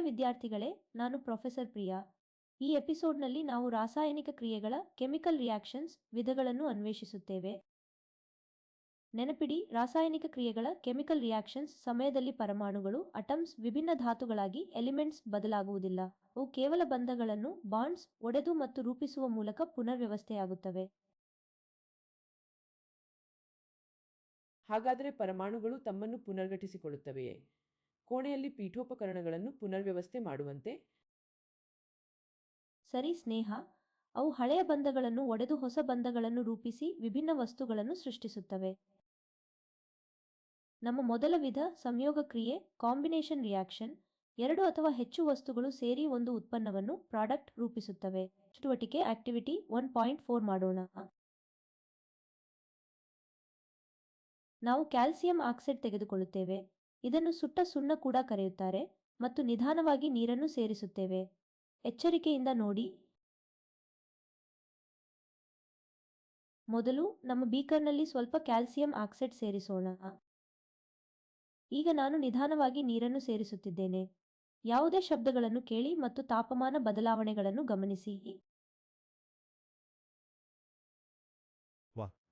ವಿದ್ಯಾರ್ಥಿಗಳೇ, ನಾನು ಪ್ರೊಫೆಸರ್ ಪ್ರಿಯಾ. ಈ ಎಪಿಸೋಡ್ನಲ್ಲಿ ನಾವು ರಾಸಾಯನಿಕ ಕ್ರಿಯೆಗಳ ಕೆಮಿಕಲ್ ರಿಯಾಕ್ಷನ್ಸ್ ವಿಧಗಳನ್ನು ಅನ್ವೇಷಿಸುತ್ತೇವೆ. ನೆನಪಿಡಿ, ರಾಸಾಯನಿಕ ಕ್ರಿಯೆಗಳ ಕೆಮಿಕಲ್ ರಿಯಾಕ್ಷನ್ಸ್ ಸಮಯದಲ್ಲಿ ಪರಮಾಣುಗಳು, ಅಟಮ್ಸ್ ವಿಭಿನ್ನ ಧಾತುಗಳಾಗಿ ಎಲಿಮೆಂಟ್ಸ್ ಬದಲಾಗುವುದಿಲ್ಲ. ಅವು ಕೇವಲ ಬಂಧಗಳನ್ನು, ಬಾಂಡ್ಸ್ ಒಡೆದು ಮತ್ತು ರೂಪಿಸುವ ಮೂಲಕ ಪುನರ್ವ್ಯವಸ್ಥೆಯಾಗುತ್ತವೆ. ಹಾಗಾದರೆ ಪರಮಾಣುಗಳು ತಮ್ಮನ್ನು ಪುನರ್ಗಠಿಸಿಕೊಳ್ಳುತ್ತವೆಯೇ ಕೋಣೆಯಲ್ಲಿ ಪೀಠೋಪಕರಣಗಳನ್ನು ಪುನರ್ವ್ಯವಸ್ಥೆ ಮಾಡುವಂತೆ. ಸರಿ ಸ್ನೇಹ, ಅವು ಹಳೆಯ ಬಂಧಗಳನ್ನು ಒಡೆದು ಹೊಸ ಬಂಧಗಳನ್ನು ರೂಪಿಸಿ ವಿಭಿನ್ನ ವಸ್ತುಗಳನ್ನು ಸೃಷ್ಟಿಸುತ್ತವೆ. ನಮ್ಮ ಮೊದಲ ವಿಧ ಸಂಯೋಗ ಕ್ರಿಯೆ, ಕಾಂಬಿನೇಷನ್ ರಿಯಾಕ್ಷನ್, ಎರಡು ಅಥವಾ ಹೆಚ್ಚು ವಸ್ತುಗಳು ಸೇರಿ ಒಂದು ಉತ್ಪನ್ನವನ್ನು ಪ್ರಾಡಕ್ಟ್ ರೂಪಿಸುತ್ತವೆ. ಚಟುವಟಿಕೆ ಆಕ್ಟಿವಿಟಿ ಒನ್ ಪಾಯಿಂಟ್ ಫೋರ್ ಮಾಡೋಣ. ನಾವು ಕ್ಯಾಲ್ಸಿಯಂ ಆಕ್ಸೈಡ್ ತೆಗೆದುಕೊಳ್ಳುತ್ತೇವೆ. ಇದನ್ನು ಸುಟ್ಟ ಸುಣ್ಣ ಕೂಡ ಕರೆಯುತ್ತಾರೆ ಮತ್ತು ನಿಧಾನವಾಗಿ ನೀರನ್ನು ಸೇರಿಸುತ್ತೇವೆ. ಎಚ್ಚರಿಕೆಯಿಂದ ನೋಡಿ. ಮೊದಲು ನಮ್ಮ ಬೀಕರ್ನಲ್ಲಿ ಸ್ವಲ್ಪ ಕ್ಯಾಲ್ಸಿಯಂ ಆಕ್ಸೈಡ್ ಸೇರಿಸೋಣ. ಈಗ ನಾನು ನಿಧಾನವಾಗಿ ನೀರನ್ನು ಸೇರಿಸುತ್ತಿದ್ದೇನೆ. ಯಾವುದೇ ಶಬ್ದಗಳನ್ನು ಕೇಳಿ ಮತ್ತು ತಾಪಮಾನ ಬದಲಾವಣೆಗಳನ್ನು ಗಮನಿಸಿ.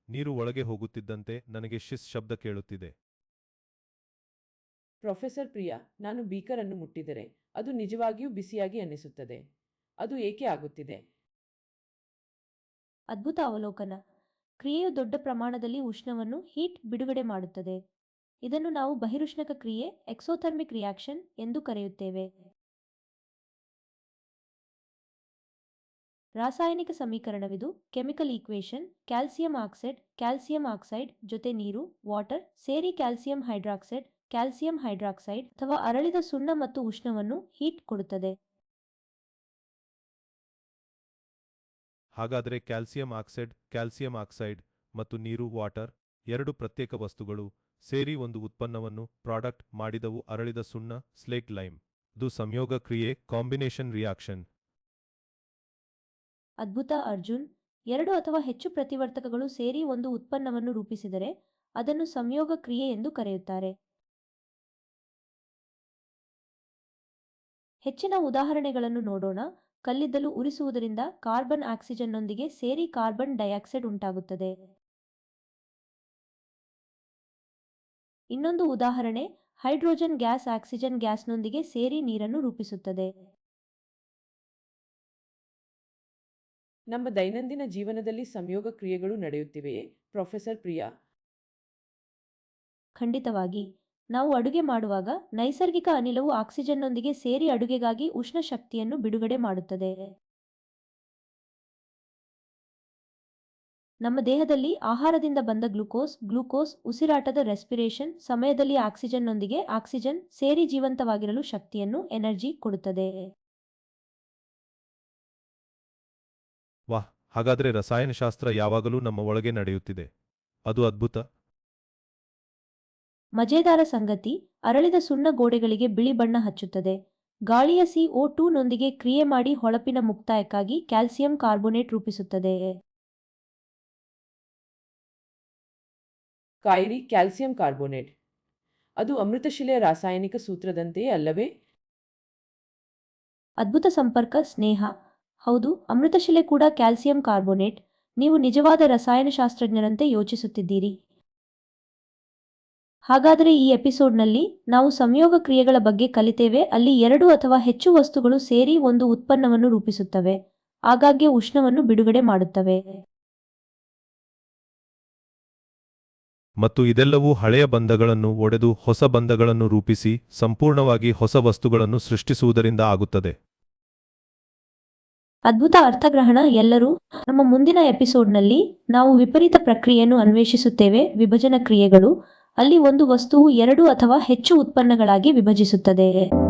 ನೀರು ಒಳಗೆ ಹೋಗುತ್ತಿದ್ದಂತೆ ನನಗೆ ಶಿಸ್ ಶಬ್ದ ಕೇಳುತ್ತಿದೆ. ಪ್ರೊಫೆಸರ್ ಪ್ರಿಯಾ, ನಾನು ಬೀಕರನ್ನು ಮುಟ್ಟಿದರೆ ಅದು ನಿಜವಾಗಿಯೂ ಬಿಸಿಯಾಗಿ ಅನ್ನಿಸುತ್ತದೆ. ಅದು ಏಕೆ ಆಗುತ್ತಿದೆ? ಅದ್ಭುತ ಅವಲೋಕನ. ಕ್ರಿಯೆಯು ದೊಡ್ಡ ಪ್ರಮಾಣದಲ್ಲಿ ಉಷ್ಣವನ್ನು, ಹೀಟ್ ಬಿಡುಗಡೆ ಮಾಡುತ್ತದೆ. ಇದನ್ನು ನಾವು ಬಹಿರುಷ್ಣಕ ಕ್ರಿಯೆ, ಎಕ್ಸೋಥರ್ಮಿಕ್ ರಿಯಾಕ್ಷನ್ ಎಂದು ಕರೆಯುತ್ತೇವೆ. ರಾಸಾಯನಿಕ ಸಮೀಕರಣವಿದು chemical equation, calcium oxide calcium oxide ಜೊತೆ ನೀರು, ವಾಟರ್ ಸೇರಿ ಕ್ಯಾಲ್ಸಿಯಂ ಹೈಡ್ರಾಕ್ಸೈಡ್ ಕ್ಯಾಲ್ಸಿಯಂ ಹೈಡ್ರಾಕ್ಸೈಡ್ ಅಥವಾ ಅರಳಿದ ಸುಣ್ಣ ಮತ್ತು ಉಷ್ಣವನ್ನು ಹೀಟ್ ಕೊಡುತ್ತದೆ. ಹಾಗಾದರೆ ಕ್ಯಾಲ್ಸಿಯಂ ಆಕ್ಸೈಡ್ ಕ್ಯಾಲ್ಸಿಯಂ ಆಕ್ಸೈಡ್ ಮತ್ತು ನೀರು, ವಾಟರ್ ಎರಡು ಪ್ರತ್ಯೇಕ ವಸ್ತುಗಳು ಸೇರಿ ಒಂದು ಉತ್ಪನ್ನವನ್ನು ಪ್ರಾಡಕ್ಟ್ ಮಾಡಿದವು ಅರಳಿದ ಸುಣ್ಣ, ಸ್ಲೇಟ್ ಲೈಮ್. ಇದು ಸಂಯೋಗ ಕ್ರಿಯೆ ಕಾಂಬಿನೇಷನ್ ರಿಯಾಕ್ಷನ್. ಅದ್ಭುತ ಅರ್ಜುನ್. ಎರಡು ಅಥವಾ ಹೆಚ್ಚು ಪ್ರತಿವರ್ತಕಗಳು ಸೇರಿ ಒಂದು ಉತ್ಪನ್ನವನ್ನು ರೂಪಿಸಿದರೆ ಅದನ್ನು ಸಂಯೋಗ ಕ್ರಿಯೆ ಎಂದು ಕರೆಯುತ್ತಾರೆ. ಹೆಚ್ಚಿನ ಉದಾಹರಣೆಗಳನ್ನು ನೋಡೋಣ. ಕಲ್ಲಿದ್ದಲು ಉರಿಸುವುದರಿಂದ ಕಾರ್ಬನ್ ಆಕ್ಸಿಜನ್ನೊಂದಿಗೆ ಸೇರಿ ಕಾರ್ಬನ್ ಡೈಆಕ್ಸೈಡ್ ಉಂಟಾಗುತ್ತದೆ. ಇನ್ನೊಂದು ಉದಾಹರಣೆ, ಹೈಡ್ರೋಜನ್ ಗ್ಯಾಸ್ ಆಕ್ಸಿಜನ್ ಗ್ಯಾಸ್ನೊಂದಿಗೆ ಸೇರಿ ನೀರನ್ನು ರೂಪಿಸುತ್ತದೆ. ನಮ್ಮ ದೈನಂದಿನ ಜೀವನದಲ್ಲಿ ಸಂಯೋಗ ಕ್ರಿಯೆಗಳು ನಡೆಯುತ್ತಿವೆಯೇ ಪ್ರೊಫೆಸರ್ ಪ್ರಿಯಾ. ಖಂಡಿತವಾಗಿ. ನಾವು ಅಡುಗೆ ಮಾಡುವಾಗ ನೈಸರ್ಗಿಕ ಅನಿಲವು ಆಕ್ಸಿಜನ್ನೊಂದಿಗೆ ಸೇರಿ ಅಡುಗೆಗಾಗಿ ಉಷ್ಣ ಶಕ್ತಿಯನ್ನು ಬಿಡುಗಡೆ ಮಾಡುತ್ತದೆ. ನಮ್ಮ ದೇಹದಲ್ಲಿ ಆಹಾರದಿಂದ ಬಂದ ಗ್ಲುಕೋಸ್, ಗ್ಲೂಕೋಸ್ ಉಸಿರಾಟದ ರೆಸ್ಪಿರೇಷನ್, ಸಮಯದಲ್ಲಿ ಆಕ್ಸಿಜನ್ನೊಂದಿಗೆ ಆಕ್ಸಿಜನ್ ಸೇರಿ ಜೀವಂತವಾಗಿರಲು ಶಕ್ತಿಯನ್ನು, ಎನರ್ಜಿ ಕೊಡುತ್ತದೆ. ವಾಹ್ ಹಾಗಾದರೆ ರಸಾಯನಶಾಸ್ತ್ರ ಯಾವಾಗಲೂ ನಮ್ಮ ಒಳಗೆ ನಡೆಯುತ್ತಿದೆ. ಅದು ಅದ್ಭುತ. ಮಜೇದಾರ ಸಂಗತಿ ಅರಳಿದ ಸುಣ್ಣ ಗೋಡೆಗಳಿಗೆ ಬಿಳಿ ಬಣ್ಣ ಹಚ್ಚುತ್ತದೆ. ಗಾಳಿಯ ಸಿ ಓ ಟೂನೊಂದಿಗೆ ಕ್ರಿಯೆ ಮಾಡಿ ಹೊಳಪಿನ ಮುಕ್ತಾಯಕ್ಕಾಗಿ ಕ್ಯಾಲ್ಸಿಯಂ ಕಾರ್ಬೋನೇಟ್ ರೂಪಿಸುತ್ತದೆ. ಕಾಯಿರಿ ಕ್ಯಾಲ್ಸಿಯಂ ಕಾರ್ಬೋನೇಟ್. ಅದು ಅಮೃತಶಿಲೆಯ ರಾಸಾಯನಿಕ ಸೂತ್ರದಂತೆಯೇ ಅಲ್ಲವೇ? ಅದ್ಭುತ ಸಂಪರ್ಕ ಸ್ನೇಹ. ಹೌದು, ಅಮೃತಶಿಲೆ ಕೂಡ ಕ್ಯಾಲ್ಸಿಯಂ ಕಾರ್ಬೋನೇಟ್. ನೀವು ನಿಜವಾದ ರಸಾಯನಶಾಸ್ತ್ರಜ್ಞರಂತೆ ಯೋಚಿಸುತ್ತಿದ್ದೀರಿ. ಹಾಗಾದರೆ ಈ ಎಪಿಸೋಡ್ನಲ್ಲಿ ನಾವು ಸಂಯೋಗ ಕ್ರಿಯೆಗಳ ಬಗ್ಗೆ ಕಲಿತೇವೆ, ಅಲ್ಲಿ ಎರಡು ಅಥವಾ ಹೆಚ್ಚು ವಸ್ತುಗಳು ಸೇರಿ ಒಂದು ಉತ್ಪನ್ನವನ್ನು ರೂಪಿಸುತ್ತವೆ. ಆಗಾಗ್ಗೆ ಉಷ್ಣವನ್ನು ಬಿಡುಗಡೆ ಮಾಡುತ್ತವೆ. ಮತ್ತು ಇದೆಲ್ಲವೂ ಹಳೆಯ ಬಂಧಗಳನ್ನು ಒಡೆದು ಹೊಸ ಬಂಧಗಳನ್ನು ರೂಪಿಸಿ, ಸಂಪೂರ್ಣವಾಗಿ ಹೊಸ ವಸ್ತುಗಳನ್ನು ಸೃಷ್ಟಿಸುವುದರಿಂದ ಆಗುತ್ತದೆ. ಅದ್ಭುತ ಅರ್ಥಗ್ರಹಣ ಎಲ್ಲರೂ ನಮ್ಮ ಮುಂದಿನ ಎಪಿಸೋಡ್ನಲ್ಲಿ ನಾವು ವಿಪರೀತ ಪ್ರಕ್ರಿಯೆಯನ್ನು ಅನ್ವೇಷಿಸುತ್ತೇವೆ, ವಿಭಜನ ಕ್ರಿಯೆಗಳು. ಅಲ್ಲಿ ಒಂದು ವಸ್ತುವು ಎರಡು ಅಥವಾ ಹೆಚ್ಚು ಉತ್ಪನ್ನಗಳಾಗಿ ವಿಭಜಿಸುತ್ತದೆ.